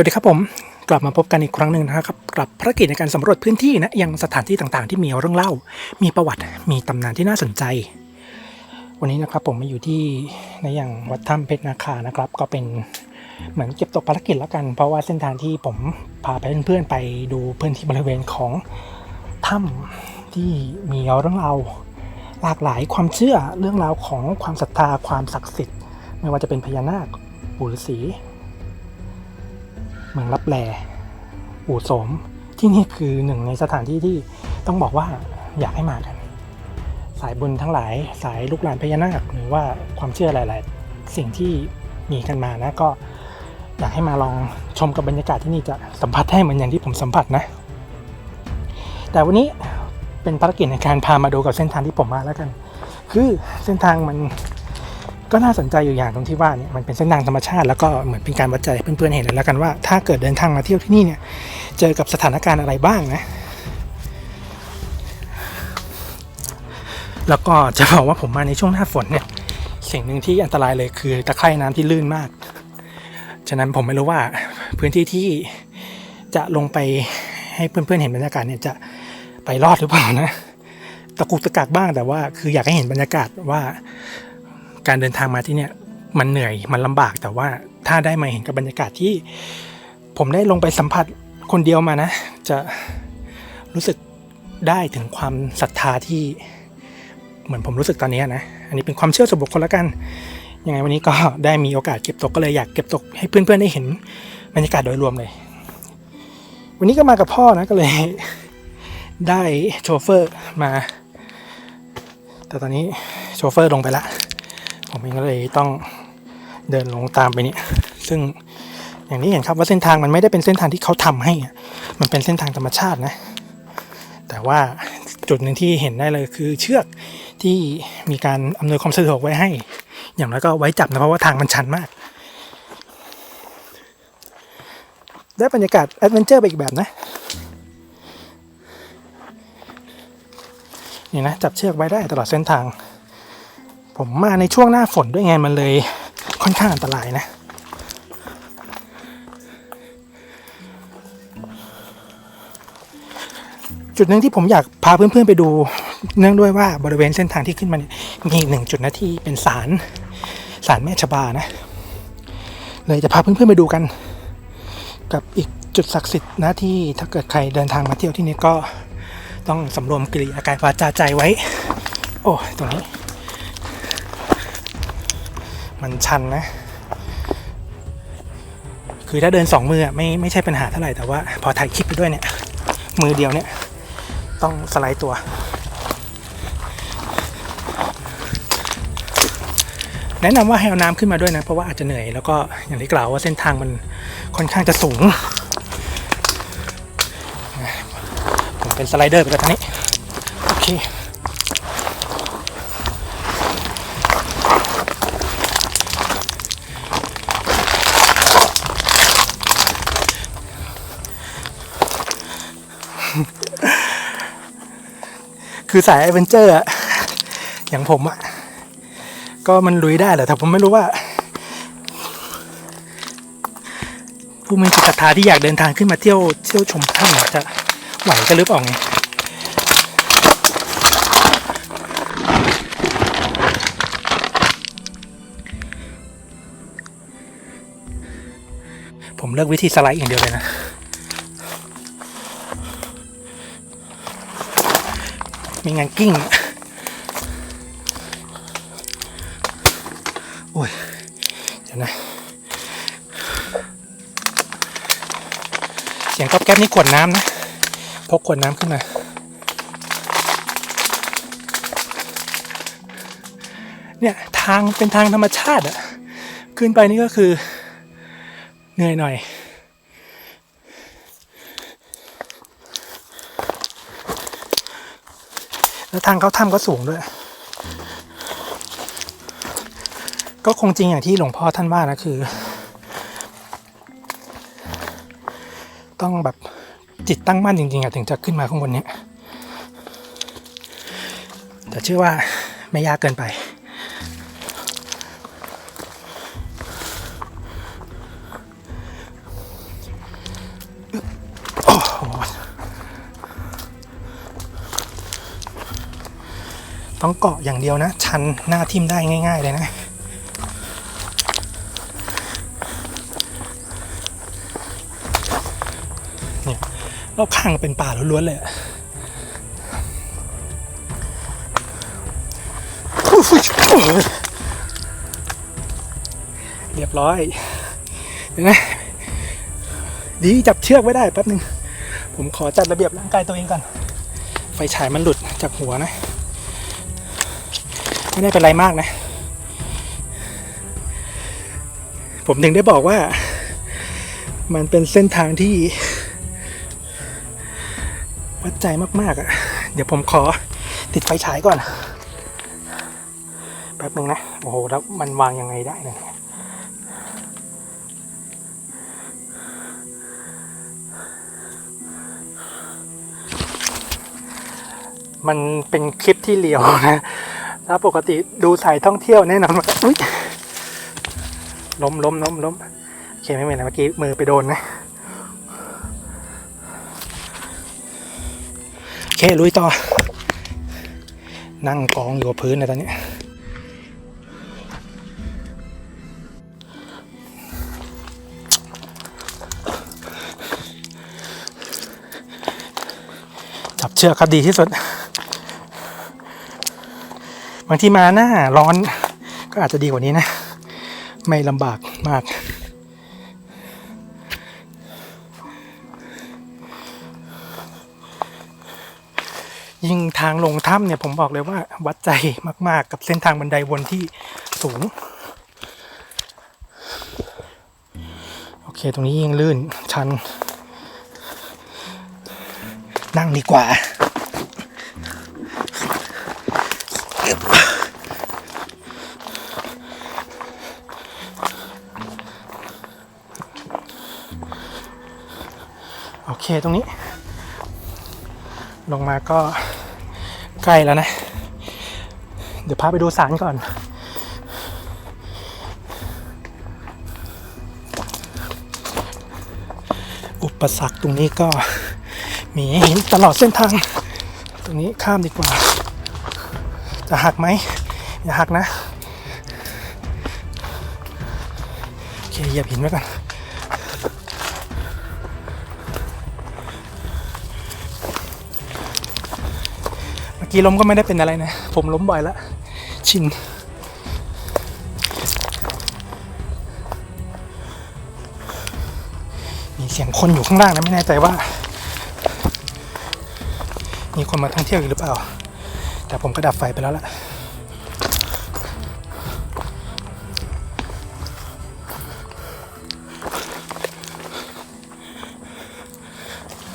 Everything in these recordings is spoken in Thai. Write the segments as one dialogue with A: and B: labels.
A: สวัสดีครับผม กลับมาพบกันอีกครั้งหนึ่งนะครับกับภารกิจในการสำรวจพื้นที่นะยังสถานที่ต่างๆ ที่มีเรื่องเล่า มีประวัติมีตำนานที่น่าสนใจ วันนี้นะครับผมมาอยู่ที่ในอย่างวัดถ้ำเพชรนาคานะครับ ก็เป็นเหมือนเก็บตกภารกิจแล้วกัน เพราะว่าเส้นทางที่ผมพาเพื่อนๆไปดูพื้นที่บริเวณของถ้ำที่มีเรื่องราหลากหลายความเชื่อเรื่องราวของความศรัทธาความศักดิ์สิทธิ์ ไม่ว่าจะเป็นพญานาคปู่ฤาษี เมืองรับแลอู่โสม ที่นี่คือหนึ่งในสถานที่ที่ต้องบอกว่าอยากให้มากัน สายบุญทั้งหลายสายลูกหลานพญานาคหรือว่าความเชื่อหลาย ๆ สิ่งที่มีกันมานะก็อยากให้มาลองชมกับบรรยากาศที่นี่จะสัมผัสได้เหมือนอย่างที่ผมสัมผัสนะ แต่วันนี้เป็นภารกิจในการพามาดูกับเส้นทางที่ผมมาแล้วกัน คือเส้นทางมัน ก็น่าสนใจอยู่อย่างตรงที่ว่าเนี่ยมันเป็นเส้นทางธรรมชาติแล้วก็เหมือนเป็นการวัดใจเพื่อนๆเห็นเลยแล้วกันว่าถ้าเกิดเดินทางมาเที่ยวที่นี่เนี่ยเจอกับสถานการณ์อะไรบ้างนะ แล้วก็จะบอกว่าผมมาในช่วงหน้าฝนเนี่ยสิ่งหนึ่งที่อันตรายเลยคือตะไคร่น้ำที่ลื่นมาก ฉะนั้นผมไม่รู้ว่าพื้นที่ที่จะลงไปให้เพื่อนๆเห็นบรรยากาศเนี่ยจะไปรอดหรือเปล่านะ ตะกุกตะกักบ้างแต่ว่าคืออยากให้เห็นบรรยากาศว่า การเดินทางมาที่เนี่ยมันเหนื่อยมันลำบากแต่ว่าถ้าได้มาเห็นกับบรรยากาศที่ ผมได้ลงไปสัมผัสคนเดียวมานะ จะรู้สึกได้ถึงความศรัทธาที่เหมือนผมรู้สึกตอนนี้นะ อันนี้เป็นความเชื่อส่วนบุคคลล้วกัน ยังไงวันนี้ก็ได้มีโอกาสเก็บตกก็เลยอยากเก็บตกให้เพื่อนๆได้เห็นบรรยากาศโดยรวมเลย วันนี้ก็มากับพ่อนะก็เลย ได้โชเฟอร์มา แต่ตอนนี้โชเฟอร์ลงไปละ ผมเองก็เลยต้องเดินลงตามไปนี่ซึ่งอย่างนี้เห็นครับว่าเส้นทางมันไม่ได้เป็นเส้นทางที่เขาทำให้ มันเป็นเส้นทางธรรมชาตินะ แต่ว่าจุดหนึ่งที่เห็นได้เลยคือเชือกที่มีการอำนวยความสะดวกไว้ให้ อย่างน้อยก็ไว้จับนะเพราะว่าทางมันชันมาก ได้บรรยากาศแอดเวนเจอร์ไปอีกแบบนะ นี่นะจับเชือกไว้ได้ตลอดเส้นทาง ผมมาในช่วงหน้าฝนด้วยไงมันเลยค่อนข้างอันตรายนะ จุดหนึ่งที่ผมอยากพาเพื่อนๆไปดู เนื่องด้วยว่าบริเวณเส้นทางที่ขึ้นมาเนี่ยมีอีกหนึ่งจุดนะที่เป็นศาลศาลแม่ชบานะ เลยจะพาเพื่อนๆไปดูกัน กับอีกจุดศักดิ์สิทธิ์นะที่ถ้าเกิดใครเดินทางมาเที่ยวที่นี่ก็ต้องสำรวมกิริยากายวาจาใจไว้ โอ้ตรงนี้ มันชันนะ คือถ้าเดินสองมือไม่ไม่ใช่ปัญหาเท่าไหร่แต่ว่าพอถ่ายคลิปไปด้วยเนี่ย มือเดียวเนี่ย ต้องสไลด์ตัว แนะนำว่าให้เอาน้ำขึ้นมาด้วยนะ เพราะว่าอาจจะเหนื่อยแล้วก็อย่างที่กล่าวว่าเส้นทางมันค่อนข้างจะสูงผมเป็นสไลเดอร์ไปแล้วทางนี้ โอเค คือสายแอดเวนเจอร์อะอย่างผมอะก็มันลุยได้แหละแต่ผมไม่รู้ว่า ผู้มีจิตศรัทธาที่อยากเดินทางขึ้นมาเที่ยวเที่ยวชมถ้ำจะไหวกันหรือเปล่าไงผมเลือกวิธีสไลด์อย่างเดียวเลยนะ มีงานกิ้ง โอ้ย เดี๋ยวนะ เสียงก๊อบแก๊บนี่ขวดน้ำนะ พกขวดน้ำขึ้นมาเนี่ย ทางเป็นทางธรรมชาติอะขึ้นไปนี่ก็คือ เหนื่อยหน่อย แล้วทางเขาถ้ำก็สูงด้วย ก็คงจริงอย่างที่หลวงพ่อท่านว่านะคือ ต้องแบบจิตตั้งมั่นจริงๆอะถึงจะขึ้นมาข้างบนเนี้ยแต่เชื่อว่าไม่ยากเกินไป ต้องเกาะอย่างเดียวนะ ชันหน้าทิ่มได้ง่าย ๆ เลยนะ เนี่ยรอบข้างเป็นป่าล้วนๆเลยเรียบร้อยเห็นไหมดีจับเชือกไว้ได้แป๊บหนึ่งผมขอจัดระเบียบร่างกายตัวเองก่อน ไฟฉายมันหลุดจากหัวนะ ไม่ได้เป็นไรมากนะ ผมถึงได้บอกว่า มันเป็นเส้นทางที่ วัดใจมาก ๆอะ่ะ เดี๋ยวผมขอติดไฟฉายก่อน แป๊บนึงนะ โอ้โห แล้วมันวางยังไงได้เนะี่ยมันเป็นคลิปที่เลียวนะ ถ้าปกติดูสายท่องเที่ยวแน่นอนว่าอุ๊ยล้มล้มล้มล้มโอเคไม่เป็นไรเมื่อกี้มือไปโดนนะโอเคลุยต่อ นั่งกองอยู่กับพื้นเลยตอนนี้จับเชือกครับดีที่สุด บางทีมาหน้าร้อนก็อาจจะดีกว่านี้นะ ไม่ลำบากมากยิ่งทางลงถ้ำเนี่ยผมบอกเลยว่าวัดใจมากๆ กับเส้นทางบันไดวนที่สูง โอเค ตรงนี้ยิ่งลื่นชัน นั่งดีกว่า ตรงนี้ ลงมาก็ใกล้แล้วนะ เดี๋ยวพาไปดูสารก่อน อุปสรรคตรงนี้ก็มีห้เห็นตลอดเส้นทาง ตรงนี้ข้ามดีกว่า จะหักไหม อย่าหักนะ โอเคเหยียบหินไว้ก่อน กี้ล้มก็ไม่ได้เป็นอะไรนะ ผมล้มบ่อยแล้ว ชิน มีเสียงคนอยู่ข้างล่างนะไม่แน่ใจว่า มีคนมาท่องเที่ยวอยู่หรือเปล่า แต่ผมก็ดับไฟไปแล้วล่ะ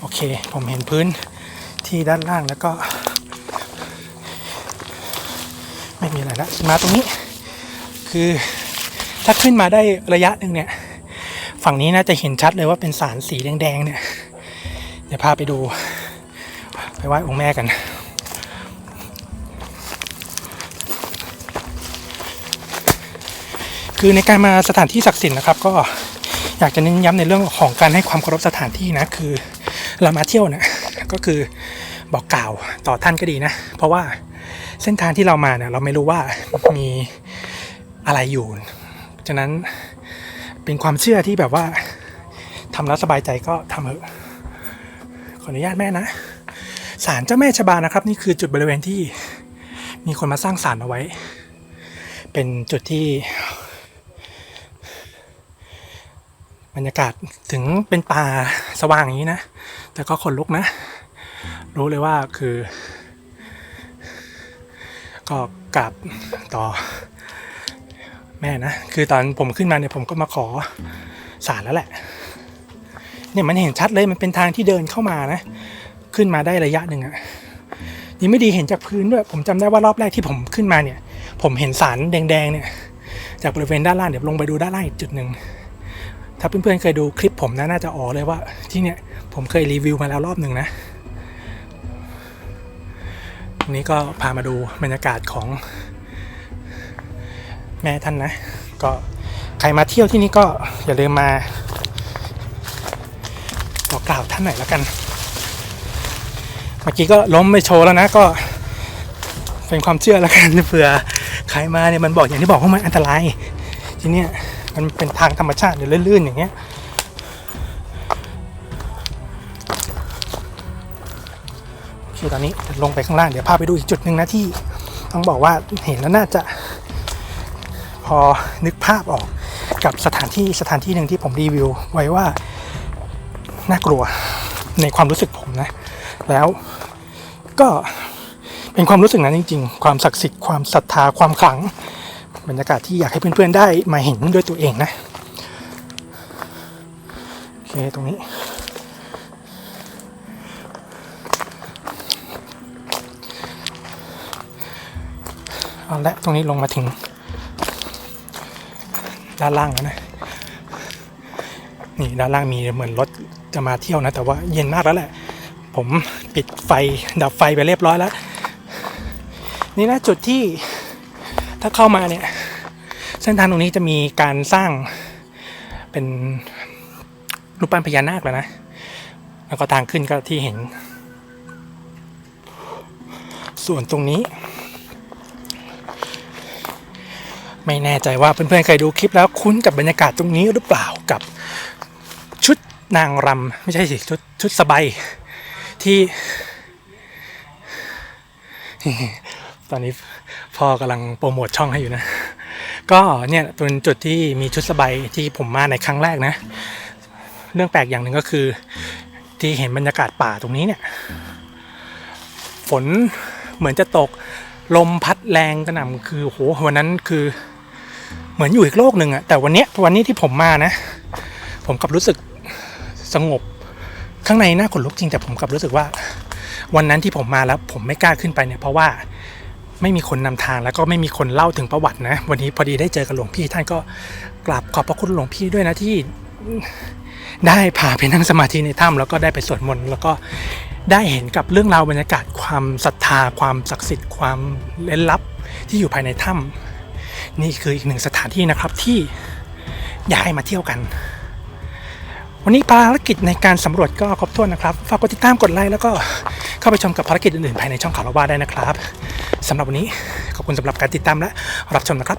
A: โอเค ผมเห็นพื้นที่ด้านล่างแล้วก็ ไม่มีอะไรละมาตรงนี้ คือถ้าขึ้นมาได้ระยะหนึ่งเนี่ย ฝั่งนี้น่าจะเห็นชัดเลยว่าเป็นสารสีแดงๆเนี่ย เดี๋ยวพาไปดู ไปไหว้องค์แม่กันคือในการมาสถานที่ศักดิ์สิทธิ์นะครับ ก็อยากจะเน้นย้ำในเรื่องของการให้ความเคารพสถานที่นะ คือเรามาเที่ยวนะก็คือบอกกล่าวต่อท่านก็ดีนะ เพราะว่า เส้นทางที่เรามาเนี่ยเราไม่รู้ว่ามีอะไรอยู่ ฉะนั้นเป็นความเชื่อที่แบบว่าทำแล้วสบายใจก็ทำเถอะขออนุญาตแม่นะศาลเจ้าแม่ชบานะครับ นี่คือจุดบริเวณที่มีคนมาสร้างศาลเอาไว้ เป็นจุดที่บรรยากาศถึงเป็นป่าสว่างอย่างนี้นะ แต่ก็ขนลุกนะ รู้เลยว่าคือ ก็กราบต่อแม่นะ คือตอนผมขึ้นมาเนี่ยผมก็มาขอศาลแล้วแหละ เนี่ยมันเห็นชัดเลยมันเป็นทางที่เดินเข้ามานะ ขึ้นมาได้ระยะหนึ่งอะนี่ไม่ดีเห็นจากพื้นด้วย ผมจำได้ว่ารอบแรกที่ผมขึ้นมาเนี่ย ผมเห็นสารแดงๆเนี่ย จากบริเวณด้านล่างเดี๋ยวลงไปดูด้านล่างอีกจุดหนึ่งถ้าเพื่อนๆเคยดูคลิปผมนะน่าจะอ๋อเลยว่าที่เนี่ยผมเคยรีวิวมาแล้วรอบหนึ่งนะ นี้ก็พามาดูบรรยากาศของแม่ท่านนะ ก็ใครมาเที่ยวที่นี่ก็อย่าลืมมาบอกกล่าวท่านหน่อยแล้วกัน เมื่อกี้ก็ล้มไปโชว์แล้วนะก็เป็นความเชื่อแล้วกันเผื่อใครมาเนี่ยมันบอกอย่างที่บอกว่ามันอันตราย ทีเนี้ยมันเป็นทางธรรมชาติเดี๋ยวลื่นๆอย่างเงี้ย โอเคตอนนี้ลงไปข้างล่างเดี๋ยวพาไปดูอีกจุดหนึ่งนะที่ต้องบอกว่าเห็นแล้วน่าจะพอนึกภาพออกกับสถานที่สถานที่หนึ่งที่ผมรีวิวไว้ว่าน่ากลัวในความรู้สึกผมนะ แล้วก็เป็นความรู้สึกนั้นจริง ๆ ความศักดิ์สิทธิ์ความศรัทธาความขลังบรรยากาศที่อยากให้เพื่อนๆได้มาเห็นด้วยตัวเองนะโอเคตรงนี้ เอาละตรงนี้ลงมาถึง ด้านล่างแล้วนะ นี่ด้านล่างมีเหมือนรถจะมาเที่ยวนะ แต่ว่าเย็นมากแล้วแหละ ผมปิดไฟดับไฟไปเรียบร้อยแล้ว นี่นะจุดที่ถ้าเข้ามาเนี่ย เส้นทางตรงนี้จะมีการสร้างเป็นรูปปั้นพญานาคแล้วนะ แล้วก็ทางขึ้นก็ที่เห็น ส่วนตรงนี้ ไม่แน่ใจว่าเพื่อนๆเคยดูคลิปแล้วคุ้นกับบรรยากาศตรงนี้หรือเปล่ากับชุดนางรำไม่ใช่สิชุดชุดสบายที่ตอนนี้พ่อกำลังโปรโมทช่องให้อยู่นะ ก็เนี่ยเป็นจุดที่มีชุดสบายที่ผมมาในครั้งแรกนะ เรื่องแปลกอย่างหนึ่งก็คือ ที่เห็นบรรยากาศป่าตรงนี้เนี่ย ฝนเหมือนจะตกลมพัดแรงกระหน่ำคือโหวันนั้นคือ เหมือนอยู่อีกโลกหนึ่งอะแต่วันเนี้ยวันนี้ที่ผมมานะ ผมกลับรู้สึกสงบ ข้างในน่าขนลุกจริงแต่ผมกลับรู้สึกว่า วันนั้นที่ผมมาแล้วผมไม่กล้าขึ้นไปเนี่ยเพราะว่าไม่มีคนนำทางแล้วก็ไม่มีคนเล่าถึงประวัตินะ วันนี้พอดีได้เจอกับหลวงพี่ท่านก็กราบขอบพระคุณหลวงพี่ด้วยนะที่ได้พาไปนั่งสมาธิในถ้ำแล้วก็ได้ไปสวดมนต์แล้วก็ได้เห็นกับเรื่องราวบรรยากาศความศรัทธา ความศักดิ์สิทธิ์ความเล้นลับที่อยู่ภายในถ้ำ นี่คืออีกหนึ่งสถานที่นะครับที่อยากให้มาเที่ยวกัน วันนี้ภารกิจในการสำรวจก็ครบถ้วนนะครับ ฝากกดติดตามกดไลค์แล้วก็เข้าไปชมกับภารกิจอื่นๆภายในช่องข่าวละว่าได้นะครับสำหรับวันนี้ขอบคุณสำหรับการติดตามและรับชมนะครับ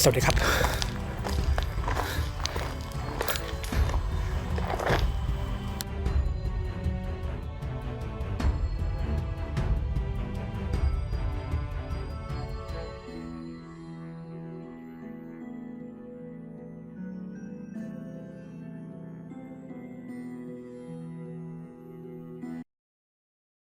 A: สวัสดีครับ